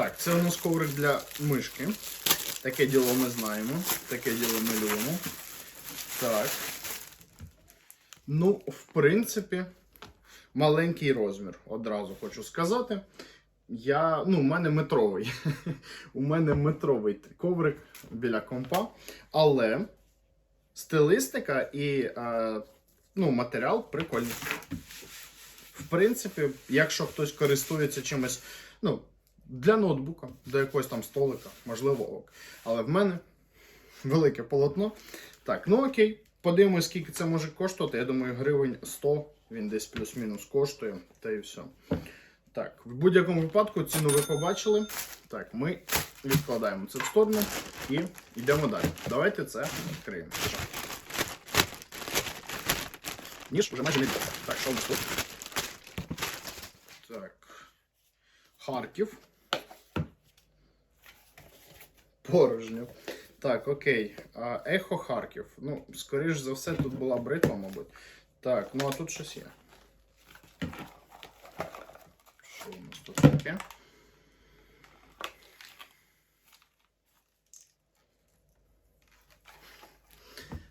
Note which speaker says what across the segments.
Speaker 1: Так, це у нас коврик для мишки. Таке діло ми знаємо. Таке діло ми любимо. Так. Ну, в принципі, маленький розмір, одразу хочу сказати. Я, ну, у мене метровий. у мене метровий коврик біля компа. Але стилістика і е, ну, матеріал прикольний. В принципі, якщо хтось користується чимось, ну, для ноутбука, до якогось там столика, можливо, ок. Але в мене велике полотно. Так, ну окей. Подивимось, скільки це може коштувати. Я думаю, гривень 100, він десь плюс-мінус коштує, та і все. Так, в будь-якому випадку ціну ви побачили. Так, ми відкладаємо це в сторону і йдемо далі. Давайте це відкриємо. Ніж вже майже не. Так, що в нас тут? Так. Харків. Порожньо. Так, окей. А, Ехо Харків. Ну, скоріш за все, тут була бритва, мабуть. Так, ну а тут щось є. Що у нас тут таке?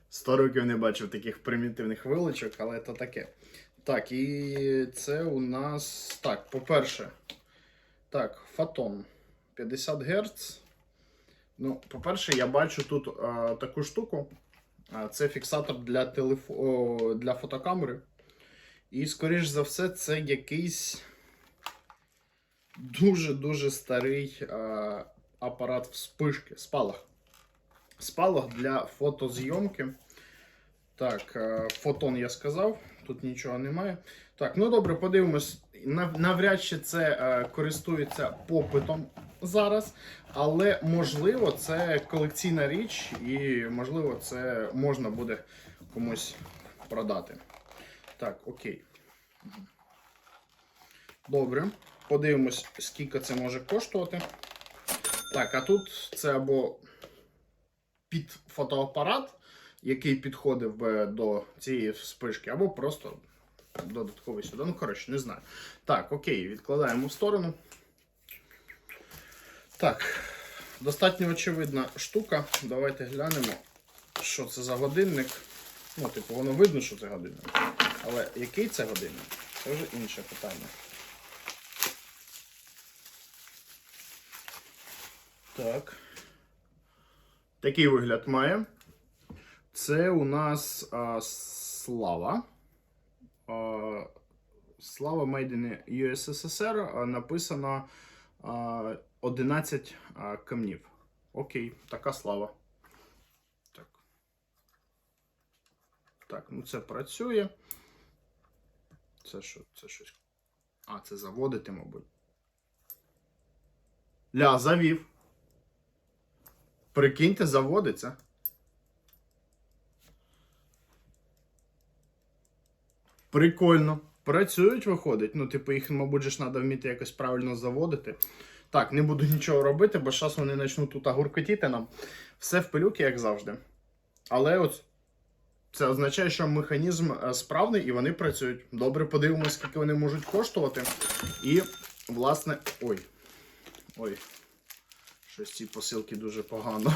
Speaker 1: Сто років не бачив таких примітивних вилочок, але то таке. Так, і це у нас. Так, по-перше, так, фотон 50 Гц. Ну, по-перше, я бачу тут а, таку штуку. А, це фіксатор для, телефо... о, для фотокамери. І, скоріш за все, це якийсь дуже-дуже старий а, апарат вспишки, спалах. Спалах для фотозйомки. Так, е, фотон я сказав, тут нічого немає. Так, ну добре, подивимось. Нав- Навряд чи це е, користується попитом зараз, але можливо це колекційна річ, і можливо це можна буде комусь продати. Так, окей. Добре. Подивимось, скільки це може коштувати. Так, а тут це або під фотоапарат, який підходив до цієї спишки, або просто додатковий сюди. Ну, коротше, не знаю. Так, окей, відкладаємо в сторону. Так, достатньо очевидна штука. Давайте глянемо, що це за годинник. Ну, типу, воно видно, що це годинник. Але який це годинник? Це вже інше питання. Так. Такий вигляд має. Це у нас а, слава. А, слава Made in USSR. А, написано а, 11 камнів. Окей, така слава. Так. Так, ну це працює. Це що? Це щось. А, це заводити, мабуть. Ля, завів. Прикиньте, заводиться. Прикольно. Працюють, виходить. Ну, типу, їх, мабуть, ж треба вміти якось правильно заводити. Так, не буду нічого робити, бо зараз вони почнуть тут гуркотіти нам. Все в пилюки, як завжди. Але от це означає, що механізм е, справний і вони працюють. Добре, подивимось, скільки вони можуть коштувати. І, власне. Ой. Ой. Щось ці посилки дуже погано.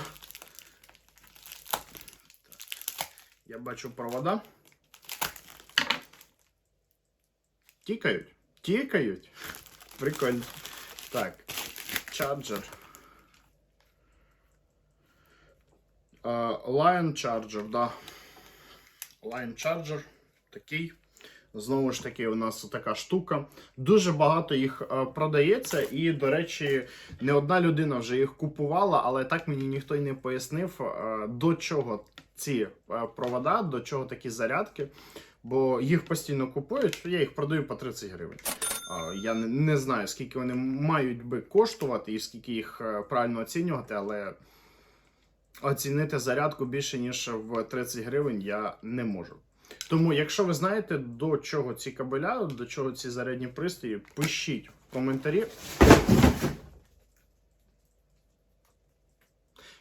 Speaker 1: Я бачу провода. Тікають. Тікають. Прикольно. Так. Чарджер. Е, Lion Charger, да. Lion Charger. Такий. Знову ж таки, у нас така штука. Дуже багато їх е, продається, і, до речі, не одна людина вже їх купувала, але так мені ніхто й не пояснив, е, до чого ці провода, до чого такі зарядки. Бо їх постійно купують, я їх продаю по 30 гривень. Я не, не знаю, скільки вони мають би коштувати і скільки їх е, правильно оцінювати, але оцінити зарядку більше, ніж в 30 гривень, я не можу. Тому, якщо ви знаєте, до чого ці кабеля, до чого ці зарядні пристрої, пишіть в коментарі.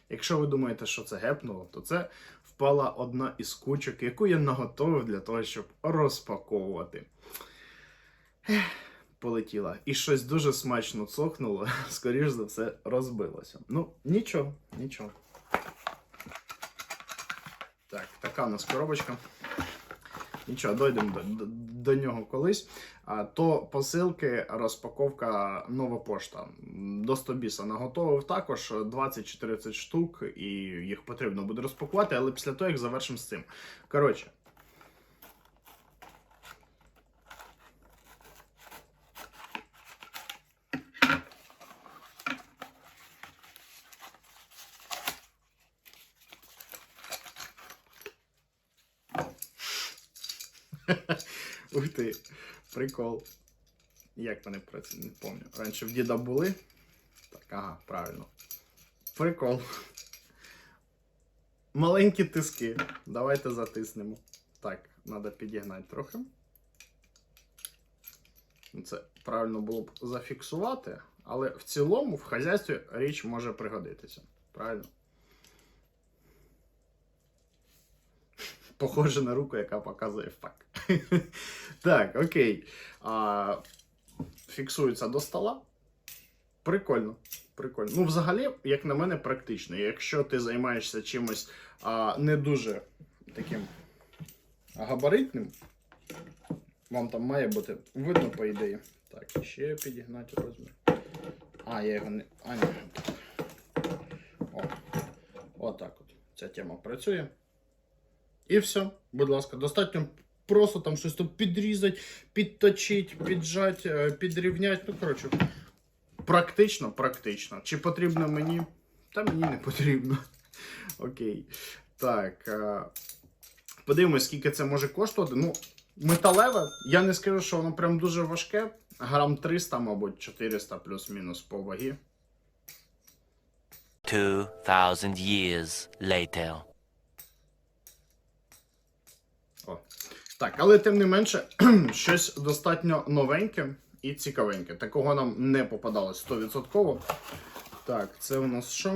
Speaker 1: Якщо ви думаєте, що це гепнуло, то це впала одна із кучок, яку я наготовив для того, щоб розпаковувати. Полетіла. І щось дуже смачно цокнуло, скоріш за все, розбилося. Ну, нічого, нічого. Так, така у нас коробочка. Нічого, дойдемо до, до, до нього колись. А, то посилки, розпаковка нова пошта. До 100 біса наготовив також 20 чи 30 штук, і їх потрібно буде розпакувати, але після того, як завершимо з цим. Коротше. Ти, прикол. Як вони працюють, не пам'ятаю. Раніше в діда були. Так, ага, правильно. Прикол. Маленькі тиски. Давайте затиснемо. Так, треба підігнати трохи. Це правильно було б зафіксувати, але в цілому в хазяйстві річ може пригодитися. Правильно? Похоже на руку, яка показує факт. так, окей. А, фіксується до стола. Прикольно. Прикольно. Ну, взагалі, як на мене, практично. Якщо ти займаєшся чимось а, не дуже таким габаритним, вам там має бути видно, по ідеї. Так, ще підігнати розмір. А, я його не. А, ні. О. Отак от. Ця тема працює. І все, будь ласка, достатньо просто там щось тут підрізати, підточити, піджати, е, підрівняти. Ну, коротше, практично, практично. Чи потрібно мені? Та мені не потрібно. Окей. Так. е, Подивимось, скільки це може коштувати. Ну, металеве, я не скажу, що воно прям дуже важке. Грам 300, мабуть, 400 плюс-мінус по вагі.
Speaker 2: 2,000 years later.
Speaker 1: Так, але тим не менше, щось достатньо новеньке і цікавеньке. Такого нам не попадалось 100%. Так, це у нас що?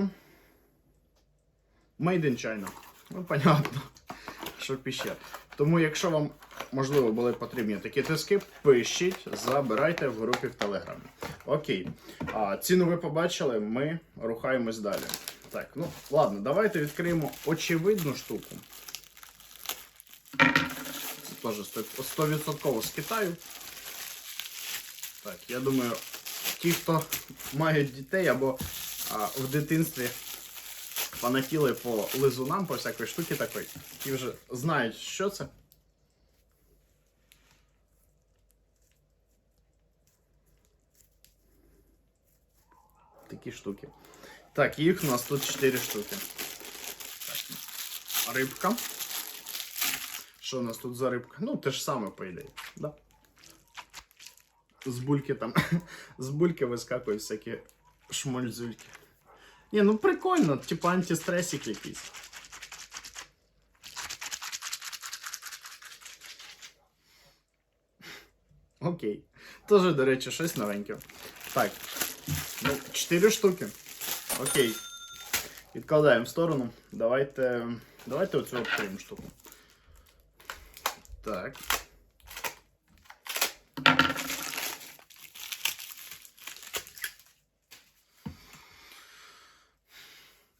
Speaker 1: Made in China. Ну, понятно, що піще. Тому, якщо вам, можливо, були потрібні такі тиски, пишіть, забирайте в групі в Телеграмі. Окей. А, ціну ви побачили, ми рухаємось далі. Так, ну ладно, давайте відкриємо очевидну штуку. Теж 100% з Китаю. Так, я думаю, ті, хто мають дітей або а, в дитинстві фанатіли по лизунам, по всякої штуки такої, ті вже знають, що це. Такі штуки. Так, їх у нас тут 4 штуки. Так. Рибка. Що у нас тут за рибка? Ну, те ж саме, по ідеї. Да? З бульки там. З бульки вискакують всякі шмользульки. Ні, ну прикольно, типа антистресик якийсь. Окей. Тоже, до речі, щось новеньке. Так. Ну, 4 штуки. Окей. Відкладаємо в сторону. Давайте. Давайте оцю відкриємо штуку. Так.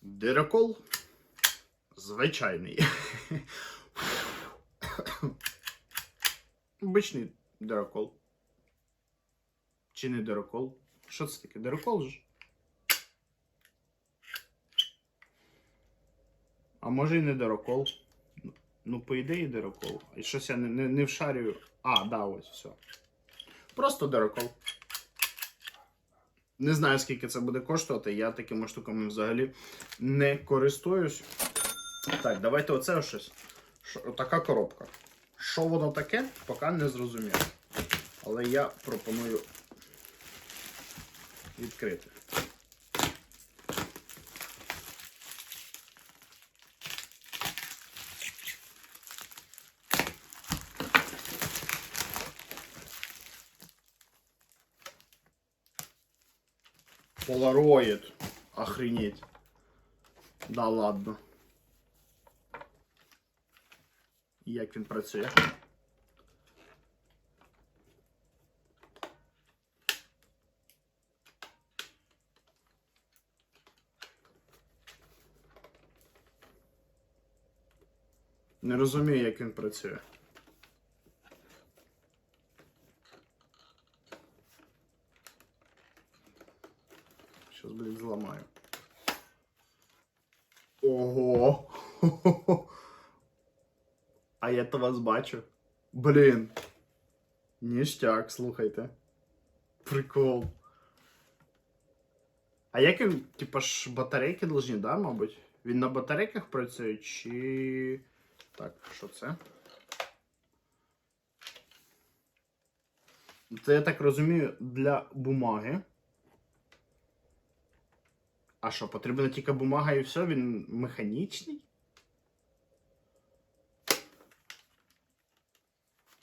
Speaker 1: Дирокол. Звичайний. Обичний дирокол. Чи не дирокол? Що це таке? Дирокол ж? А може і не дирокол. Ну, по ідеї дирокол. І щось я не, не, не вшарюю. А, да, ось, все. Просто дирокол. Не знаю, скільки це буде коштувати. Я такими штуками взагалі не користуюсь. Так, давайте оце щось. Що, така коробка. Що воно таке, поки не зрозуміло. Але я пропоную відкрити. Polaroid. Охренеть. Да ладно. Як він працює? Не розумію, як він працює. Зламаю. Ого! А я то вас бачу. Блін. Ніштяк, слухайте. Прикол. А як він, типа ж батарейки должні, да, мабуть? Він на батарейках працює чи. Так, що це? Це я так розумію для бумаги. А що, потрібна тільки бумага і все, він механічний?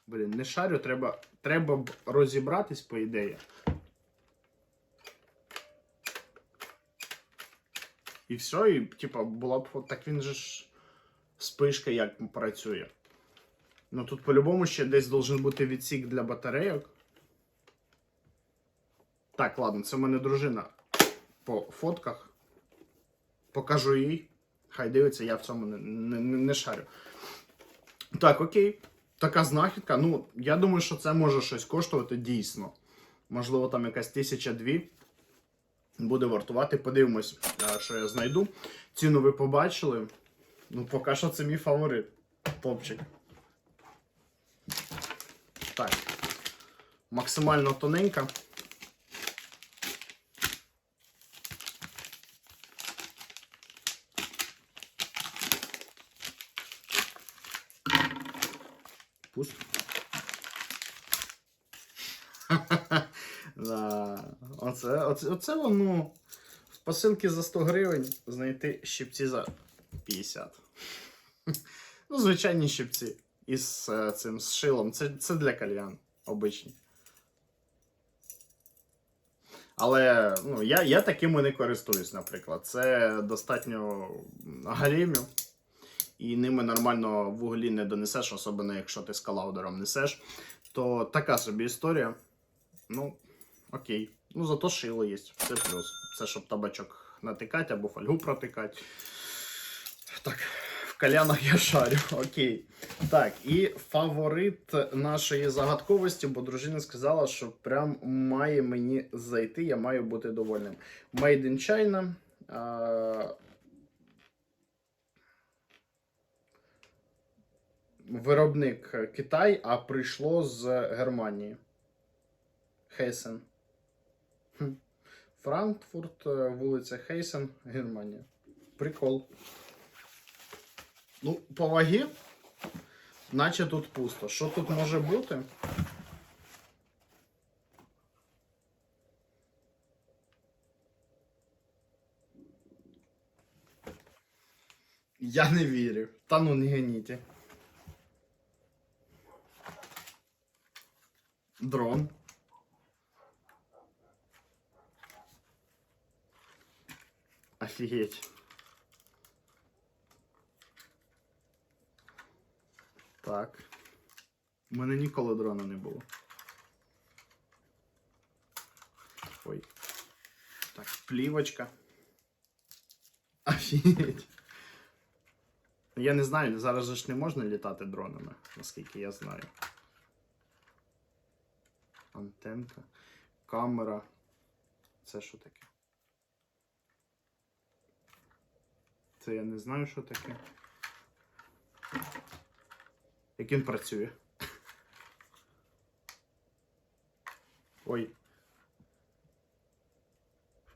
Speaker 1: Блін, не шарю, треба, треба б розібратись, по ідеї. І все, і типа була б. Так він же ж спишка як працює. Ну тут по-любому ще десь должен бути відсік для батарейок. Так, ладно, це в мене дружина по фотках. Покажу їй. Хай дивиться, я в цьому не, не, не, шарю. Так, окей. Така знахідка. Ну, я думаю, що це може щось коштувати дійсно. Можливо, там якась тисяча дві буде вартувати. Подивимось, е, що я знайду. Ціну ви побачили. Ну, поки що це мій фаворит. Топчик. Так. Максимально тоненька. Пусто. Да. Оце, оце, оце воно. В посилки за 100 гривень знайти щипці за 50. Ну, звичайні щипці. Із е, цим з шилом. Це, це для кальян обичні. Але ну, я, я такими не користуюсь, наприклад. Це достатньо галімів. І ними нормально в углі не донесеш, особливо якщо ти з калаудером несеш. То така собі історія. Ну, окей. Ну, зато шило є. Це плюс. Це щоб табачок натикати або фольгу протикати. Так, в калянах я шарю. Окей. Так, і фаворит нашої загадковості, бо дружина сказала, що прям має мені зайти, я маю бути довольним. Made in China. А... Виробник Китай, а прийшло з Германії. Хейсен. Франкфурт, е, вулиця Хейсен, Германія. Прикол. Ну, по вагі, наче тут пусто. Що тут може бути? Я не вірю. Та ну не гоніть. Дрон. Офігеть. Так. У мене ніколи дрона не було. Ой. Так, плівочка. Офігеть. Я не знаю, зараз же ж не можна літати дронами, наскільки я знаю. Антенка. Камера. Це що таке? Це я не знаю, що таке. Як він працює. Ой.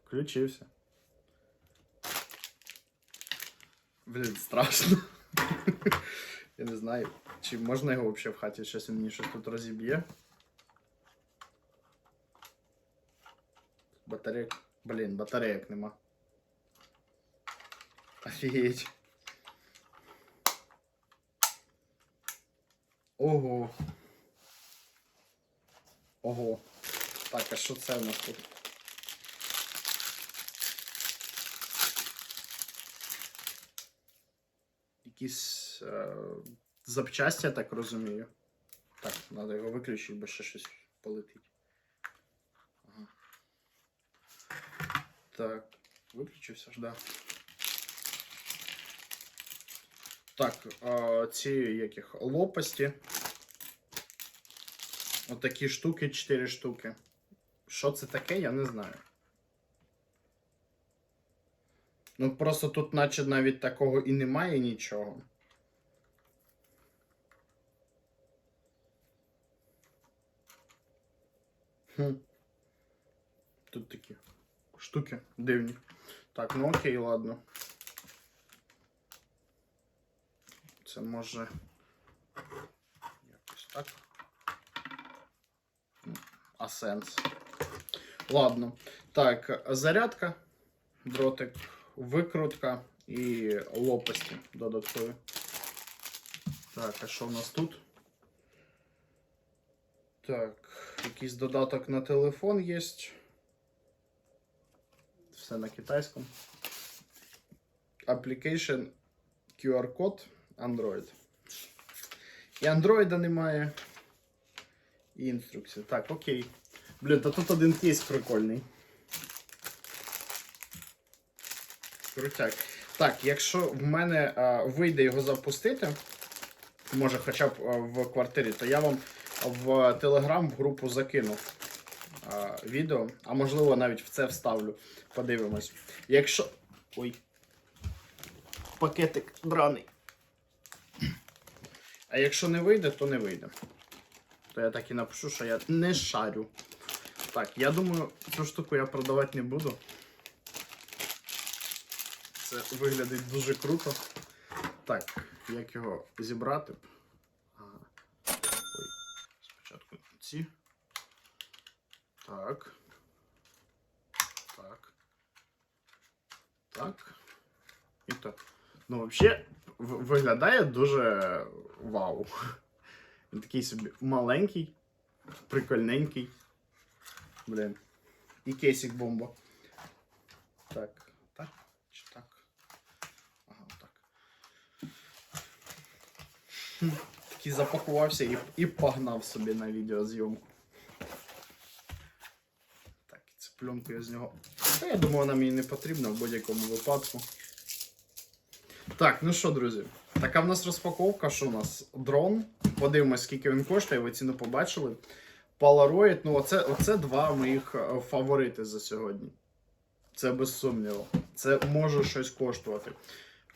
Speaker 1: Включився. Блін, страшно. Я не знаю, чи можна його взагалі в хаті. Щось він мені щось тут розіб'є. Батарейок. Блін, батарейок нема. Офігеть. Ого. Ого. Так, а що це у нас тут? Якісь е, запчасті, я так розумію. Так, треба його виключити, бо ще щось полетить. Ага. Так, виключився ж, да. Так, ці яких лопасті. Отакі штуки, 4 штуки. Що це таке, я не знаю. Ну, просто тут, наче навіть такого і немає нічого. Хм. Тут такі штуки дивні. Так, ну окей, ладно. Це може. Якось так. Ну, А сенс. Ладно. Так, зарядка, дротик, викрутка і лопасті додаткові. Так, а що в нас тут? Так, якийсь додаток на телефон є. Все на китайському. Application QR-код Android. І Android немає. І інструкція. Так, окей. Блін, та тут один кейс прикольний. Крутяк. Так, якщо в мене а, вийде його запустити, може хоча б а, в квартирі, то я вам в Телеграм в групу закинув а, відео, а можливо навіть в це вставлю. Подивимось. Якщо. Ой. Пакетик драний. А якщо не вийде, то не вийде. То я так і напишу, що я не шарю. Так, я думаю, цю штуку я продавати не буду. Це виглядить дуже круто. Так, як його зібрати? Ага. Ой, спочатку ці. Так. Так. Так. І так. Ну, взагалі, виглядає дуже вау. Він такий собі маленький, прикольненький. Блін. І кейсик бомба. Так, так, чи так? Ага, так. Такий запакувався і, і погнав собі на відеозйомку. Так, цю пленку я з нього. Та я думаю, вона мені не потрібна в будь-якому випадку. Так, ну що, друзі, така в нас розпаковка, що у нас дрон. Подивимось, скільки він коштує, ви ціну побачили. Polaroid, ну оце, оце два моїх е, фаворити за сьогодні. Це без сумніву. Це може щось коштувати.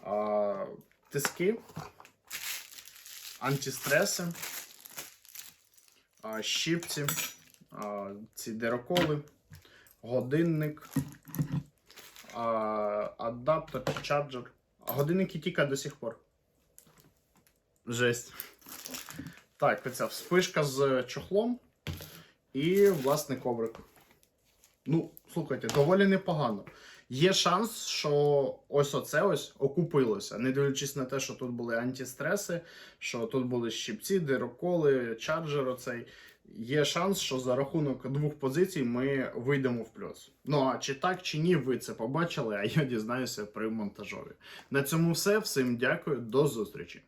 Speaker 1: А, тиски, антистреси, а, щипці, а, ці дероколи, годинник, а, адаптер, чарджер. Годинники тільки до сих пор. Жесть. Так, оця вспишка з чохлом. І, власне, коврик. Ну, слухайте, доволі непогано. Є шанс, що ось оце ось окупилося, не дивлячись на те, що тут були антистреси, що тут були щипці, дироколи, чарджер оцей. Є шанс, що за рахунок двох позицій ми вийдемо в плюс. Ну а чи так, чи ні, ви це побачили, а я дізнаюся при монтажові. На цьому все. Всім дякую, до зустрічі.